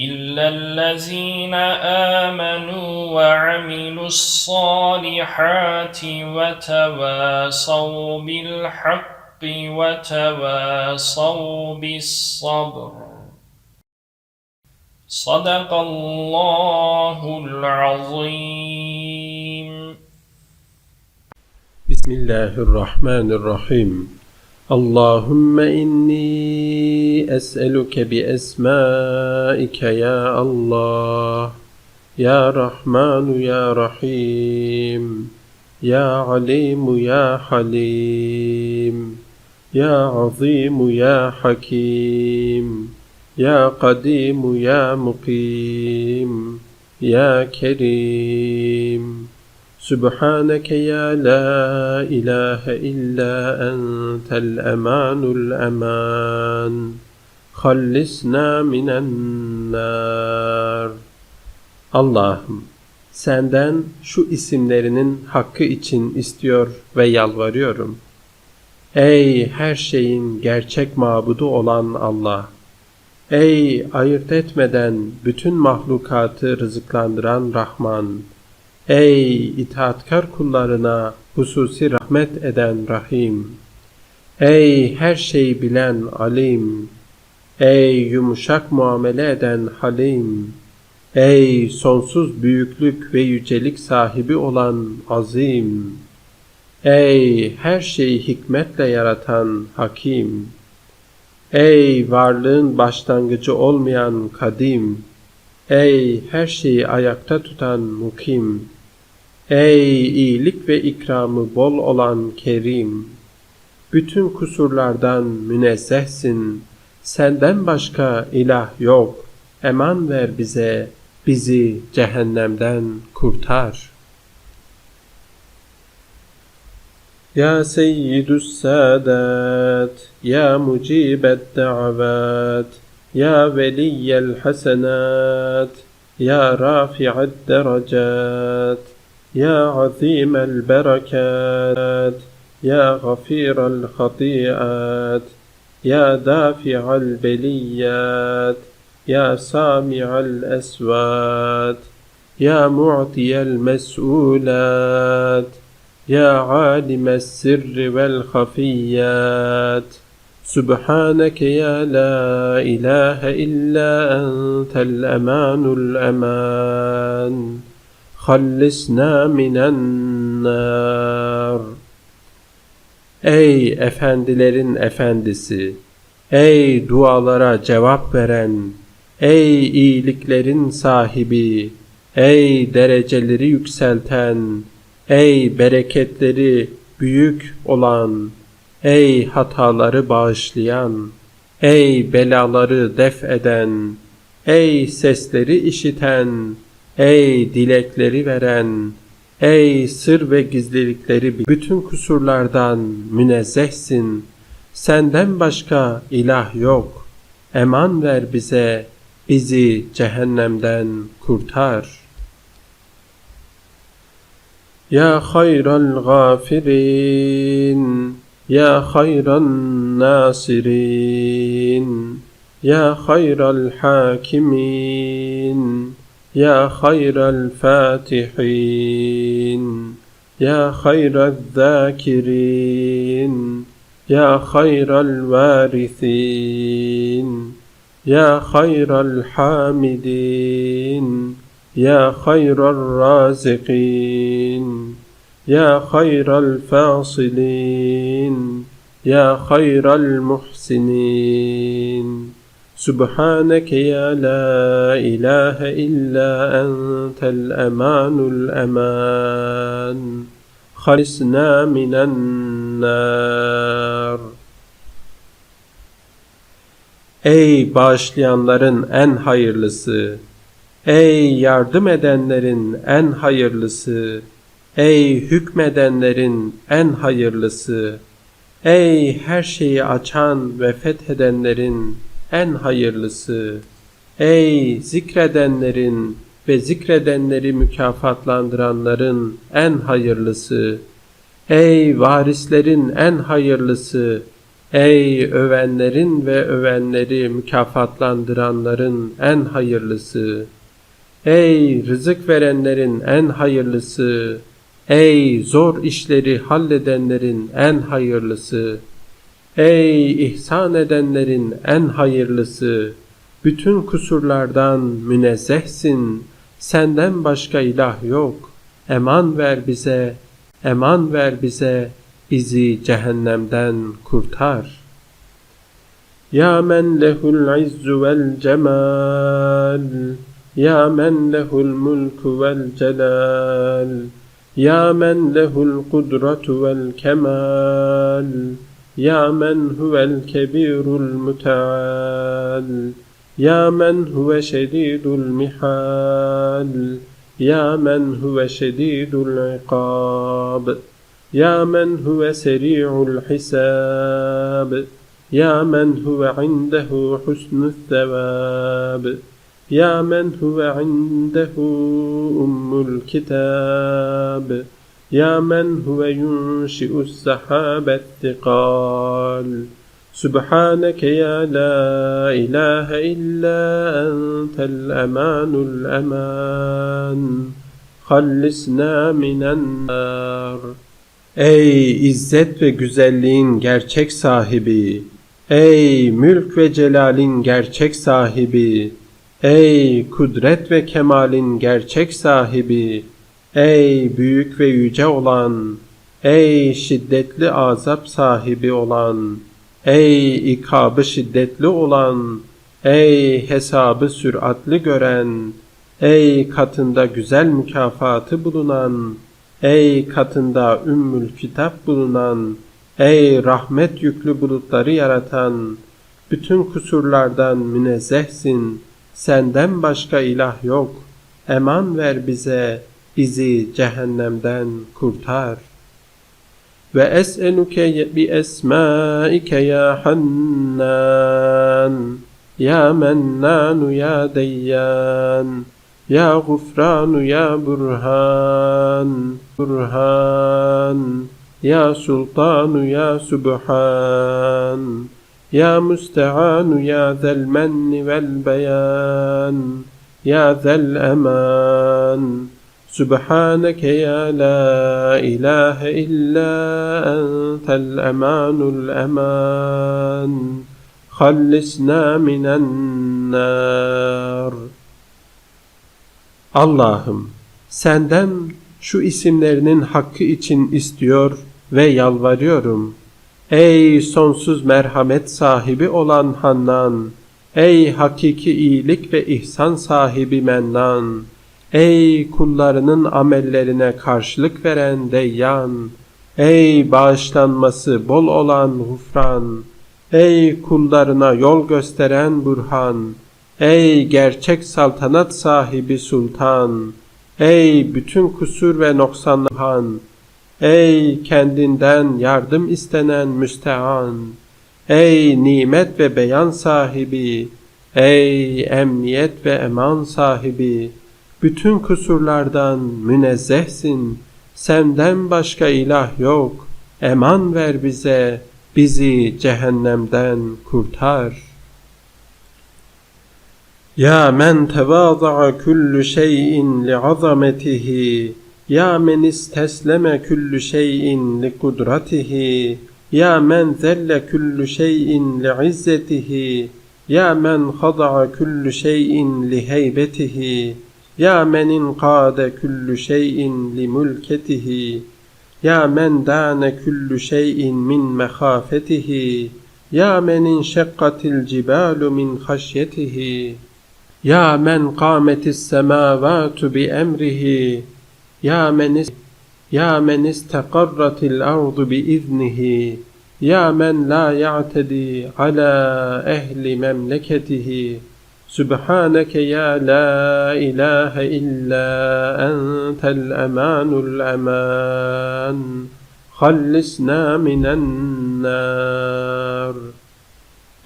إلا الذين آمنوا وعملوا الصالحات وتواصوا بالحق وتواصوا بالصبر صدق الله العظيم بسم الله الرحمن الرحيم اللهم إني أسألك بأسمائك يا الله يا رحمن يا رحيم يا عليم يا حليم يا عظيم يا حكيم يا قديم يا مقيم يا كريم. سبحانك يا لا إله إلا أنت الأمان الأمان خلصنا من النار Allah'ım senden şu isimlerinin hakkı için istiyor ve yalvarıyorum. Ey her şeyin gerçek mabudu olan Allah! Ey ayırt etmeden bütün mahlukatı rızıklandıran Rahman! Ey itaatkar kullarına hususi rahmet eden Rahim! Ey her şeyi bilen Alim! Ey yumuşak muamele eden Halim! Ey sonsuz büyüklük ve yücelik sahibi olan Azim! Ey her şeyi hikmetle yaratan Hakim! Ey varlığın başlangıcı olmayan Kadim! Ey her şeyi ayakta tutan Mukim! Ey iyilik ve ikramı bol olan Kerim! Bütün kusurlardan münezzehsin. Senden başka ilah yok. Eman ver bize, bizi cehennemden kurtar. Ya Seyyidus Sadat, Ya Mucibet Da'avat, يا ولي الحسنات يا رافع الدرجات يا عظيم البركات يا غفير الخطيئات يا دافع البليات يا سامع الأسوات يا معطي المسؤولات يا عالم السر والخفيات. سبحانك يا لا إله إلا أنت الأمان الأمان خلصنا من النار Ey efendilerin efendisi! Ey dualara cevap veren! Ey iyiliklerin sahibi, ey dereceleri yükselten, ey bereketleri büyük olan, Ey hataları bağışlayan, ey belaları def eden, ey sesleri işiten, ey dilekleri veren, ey sır ve gizlilikleri bütün kusurlardan münezzehsin. Senden başka ilah yok. Eman ver bize, bizi cehennemden kurtar. Ya hayral gafirin, يا خير الناصرين يا خير الحاكمين يا خير الفاتحين يا خير الذاكرين يا خير الوارثين يا خير الحامدين يا خير الرازقين. يا خير الفاصلين يا خير المحسنين سبحانك يا لا إله إلا أنت الأمان الأمان خلصنا من النار Ey bağışlayanların en hayırlısı! Ey yardım edenlerin en hayırlısı! Ey hükmedenlerin en hayırlısı! Ey her şeyi açan ve fethedenlerin en hayırlısı! Ey zikredenlerin ve zikredenleri mükafatlandıranların en hayırlısı! Ey varislerin en hayırlısı! Ey övenlerin ve övenleri mükafatlandıranların en hayırlısı! Ey rızık verenlerin en hayırlısı! Ey zor işleri halledenlerin en hayırlısı! Ey ihsan edenlerin en hayırlısı! Bütün kusurlardan münezzehsin. Senden başka ilah yok. Eman ver bize, eman ver bize, bizi cehennemden kurtar. Ya men lehul izzu vel cemal, Ya men lehul mulku vel celal, Ya men lehul kudretu vel kemal, Ya men huvel kebirul muteal, Ya men huve şedidul mihal, Ya men huve şedidul iqab, Ya men huve seri'ul hisab, Ya men huve indehu husnul thevab, Ya men huve indehu ummul kitab, Ya men huve yunşi'us sahabet thiqal, سبحانك يا لا إله إلا أنت الأمان الأمان خلصنا من النار Ey izzet ve güzelliğin gerçek sahibi! Ey mülk ve celalin gerçek sahibi! Ey kudret ve kemalin gerçek sahibi! Ey büyük ve yüce olan! Ey şiddetli azap sahibi olan! Ey ikabı şiddetli olan, ey hesabı süratli gören, ey katında güzel mükafatı bulunan, ey katında ümmül kitap bulunan, ey rahmet yüklü bulutları yaratan, bütün kusurlardan münezzehsin, Senden başka ilah yok. Eman ver bize, bizi cehennemden kurtar. Ve es'eluke bi esmaike ya Hannan, ya Mennanu ya Deyyan, ya Gufranu ya Burhan, Burhan, ya Sultanu ya Subhan. Ya müsteanu ya zel menni vel beyan Ya zel eman. Sübhaneke ya la ilahe illa entel emanul eman. Hallisna minen nar. Allah'ım senden şu isimlerinin hakkı için istiyor ve yalvarıyorum.'' Ey sonsuz merhamet sahibi olan Hannan, ey hakiki iyilik ve ihsan sahibi Mennan, Ey kullarının amellerine karşılık veren Deyyan! Ey bağışlanması bol olan Hufran! Ey kullarına yol gösteren Burhan! Ey gerçek saltanat sahibi Sultan! Ey bütün kusur ve noksanlıhan! Ey kendinden yardım istenen müstean! Ey nimet ve beyan sahibi! Ey emniyet ve eman sahibi! bütün kusurlardan münezzehsin. Senden başka ilah yok. Eman ver bize, bizi cehennemden kurtar. Ya men tevâza'a kullu şeyin li'azametihi, Ya men istesleme kullu şeyin li kudratihi, Ya men zelle kullu şeyin li'izzetihi, Ya men khada'a kullu şeyin li heybetihi, ya men inqade kullu şeyin li mulketihi Ya men dane kullu şeyin min mehafetihi Ya men inşekkatil cibalu min haşyetihi Ya men يا من يا من استقرت الأرض بإذنه يا من لا يعتدي على أهل مملكته. سبحانك يا لا إله إلا أنت الأمان الأمان. خلصنا من النار.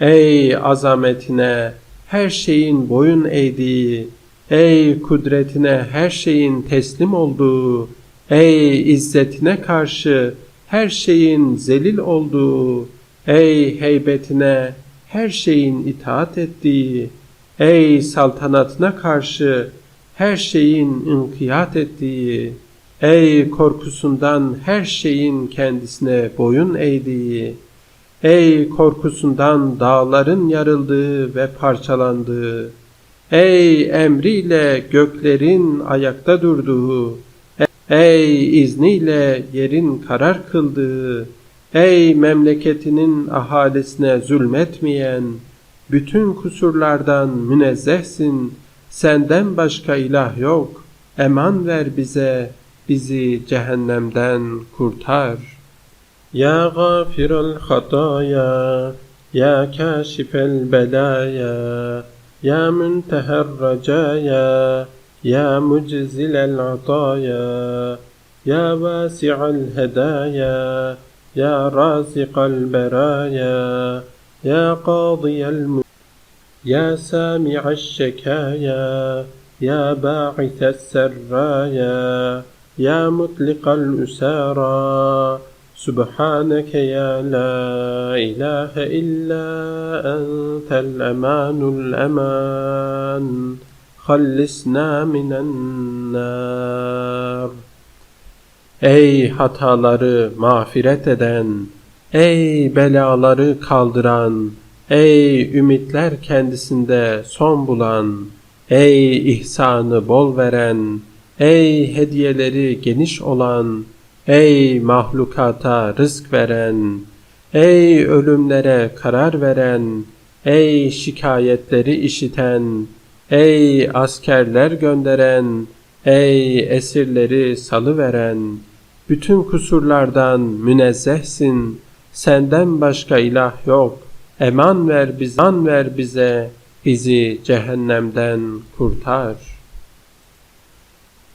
أي عظمتنا her şeyin boyun eğdiği ey kudretine her şeyin teslim olduğu, ey izzetine karşı her şeyin zelil olduğu, ey heybetine her şeyin itaat ettiği, ey saltanatına karşı her şeyin inkiyat ettiği, ey korkusundan her şeyin kendisine boyun eğdiği, Ey korkusundan dağların yarıldığı ve parçalandığı, Ey emriyle göklerin ayakta durduğu, ey izniyle yerin karar kıldığı, ey memleketinin ahalisine zulmetmeyen, bütün kusurlardan münezzehsin, senden başka ilah yok, eman ver bize, bizi cehennemden kurtar. Ya gafirul hataya, ya kaşifel belaya, يا منتهى الرجايا يا مجزل العطايا يا واسع الهدايا يا رازق البرايا يا قاضي الم يا سامع الشكايا يا باعث السرايا يا مطلق الأسارى Subhaneke ya la ilahe illa entel emanul eman. Hallisna minen nar. Ey hataları mağfiret eden, ey belaları kaldıran, ey ümitler kendisinde son bulan, ey ihsanı bol veren, ey hediyeleri geniş olan, Ey mahlukata rızk veren, ey ölümlere karar veren, ey şikayetleri işiten, ey askerler gönderen, ey esirleri salıveren, bütün kusurlardan münezzehsin, senden başka ilah yok, eman ver bize, eman ver bize, bizi cehennemden kurtar.''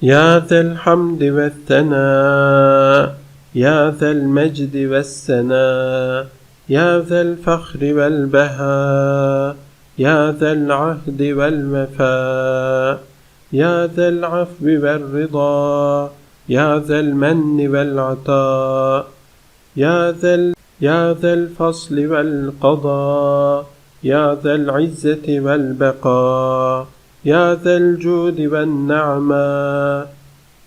يا ذا الحمد والثناء يا ذا المجد والسناء يا ذا الفخر والبهاء يا ذا العهد والوفاء يا ذا العفو والرضا يا ذا المن والعطاء يا ذا يا ذا الفصل والقضاء يا ذا العزة والبقاء. يا ذا الجود والنعماء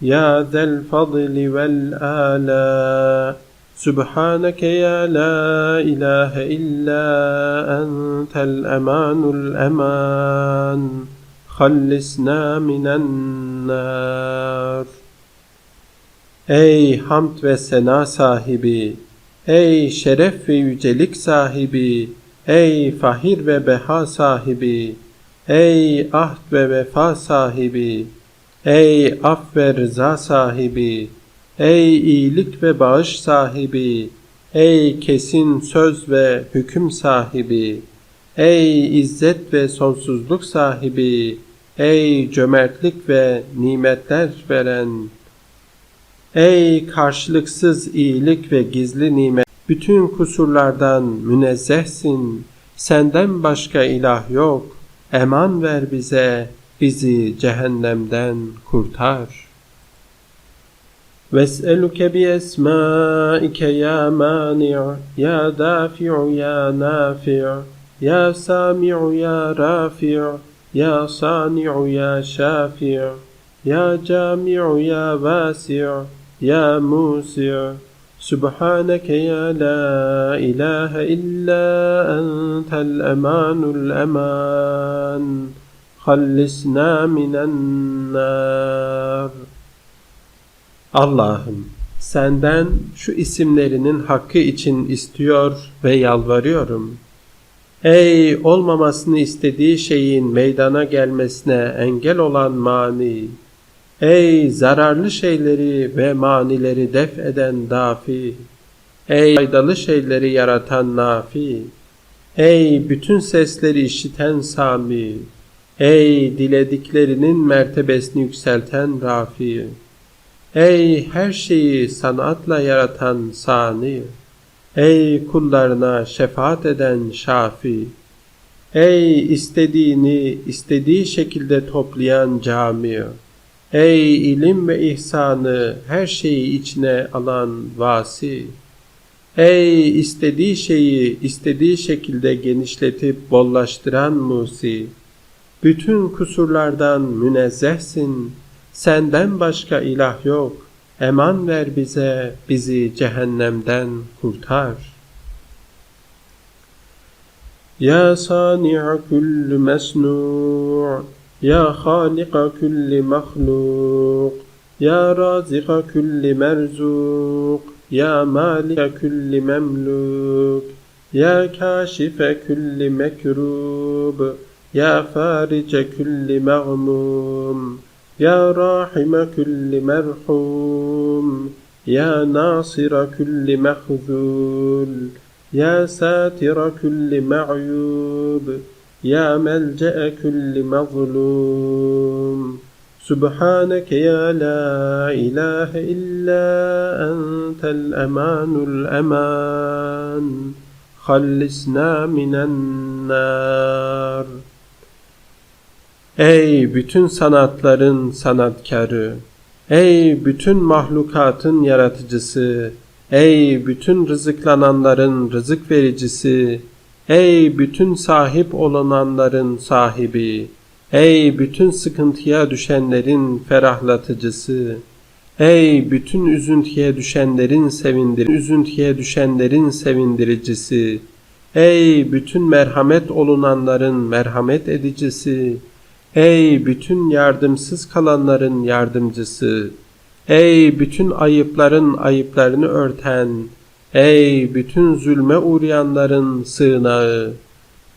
يا ذا الفضل والآلاء سبحانك يا لا إله إلا أنت الأمان الأمان. خلصنا من النار. Ey hamd ve sena sahibi, ey şeref ve yücelik sahibi, ey fahir ve beha sahibi, Ey ahd ve vefa sahibi, ey af ve rıza sahibi, ey iyilik ve bağış sahibi, ey kesin söz ve hüküm sahibi, ey izzet ve sonsuzluk sahibi, ey cömertlik ve nimetler veren, ey karşılıksız iyilik ve gizli nimet, bütün kusurlardan münezzehsin, senden başka ilah yok.'' Eman ver bize, bizi cehennemden kurtar. Bi esmaike ya mani' ya dafi'u ya nafi' ya sami'u ya rafi' ya sani'u ya shafi' ya cami'u ya vasi' ya musi' سبحانك يا لا إله إلا أنت الأمان الأمان خلصنا من النار Allah'ım senden şu isimlerinin hakkı için istiyor ve yalvarıyorum. Ey olmamasını istediği şeyin meydana gelmesine engel olan mani, Ey zararlı şeyleri ve manileri def eden dafi, ey faydalı şeyleri yaratan nafi, ey bütün sesleri işiten sami, Ey dilediklerinin mertebesini yükselten Rafi. Ey her şeyi sanatla yaratan Sani. Ey kullarına şefaat eden Şafi. Ey istediğini istediği şekilde toplayan cami. Ey ilim ve ihsanı her şeyi içine alan vasi. Ey istediği şeyi istediği şekilde genişletip bollaştıran musi. Bütün kusurlardan münezzehsin. Senden başka ilah yok. Eman ver bize, bizi cehennemden kurtar. Ya sani'a kulli mesnu' يا خالق كل مخلوق يا رازق كل مرزوق يا مالك كل مملوك يا كاشف كل مكروب يا فارج كل مغموم يا راحم كل مرحوم يا ناصر كل مخذول يا ساتر كل معيوب. يا ملجأ كل مظلوم سبحانك يا لا إله إلا أنت الأمان الأمان خلصنا من النار Ey bütün sanatların sanatkarı, ey bütün mahlukatın yaratıcısı, Ey bütün rızıklananların rızık vericisi, Ey bütün sahip olunanların sahibi, ey bütün sıkıntıya düşenlerin ferahlatıcısı, ey bütün üzüntüye düşenlerin sevindir, üzüntüye düşenlerin sevindiricisi, ey bütün merhamet olunanların merhamet edicisi, ey bütün yardımsız kalanların yardımcısı, Ey bütün ayıpların ayıplarını örten, ey bütün zulme uğrayanların sığınağı,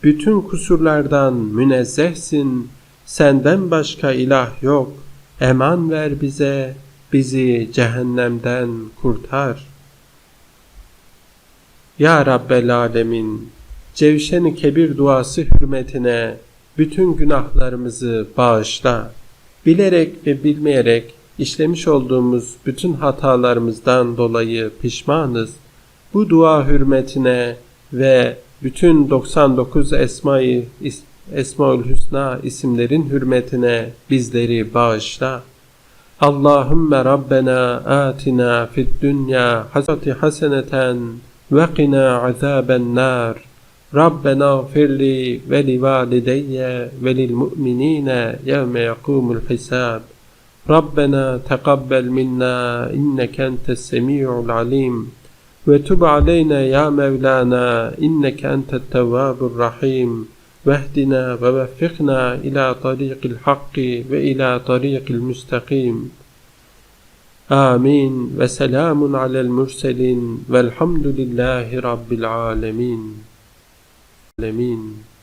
bütün kusurlardan münezzehsin, senden başka ilah yok, eman ver bize, bizi cehennemden kurtar. Ya Rabbel Alemin, Cevşen-i Kebir duası hürmetine bütün günahlarımızı bağışla. Bilerek ve bilmeyerek işlemiş olduğumuz bütün hatalarımızdan dolayı pişmanız. Bu dua hürmetine ve bütün 99 Esma-i Esmaül Hüsna isimlerin hürmetine bizleri bağışla. Allahümme Rabbena atina fid dünya hasati haseneten ve qina azaben nar. Rabbena firli ve li valideyye ve lil mu'minine yevme yakumul hisab. Rabbena tekabbel minna inneke entes semi'ul alim. وتب علينا يا مولانا إنك أنت التواب الرحيم. واهدنا ووفقنا إلى طريق الحق وإلى طريق المستقيم. آمين. وسلام على المرسلين. والحمد لله رب العالمين. آمين.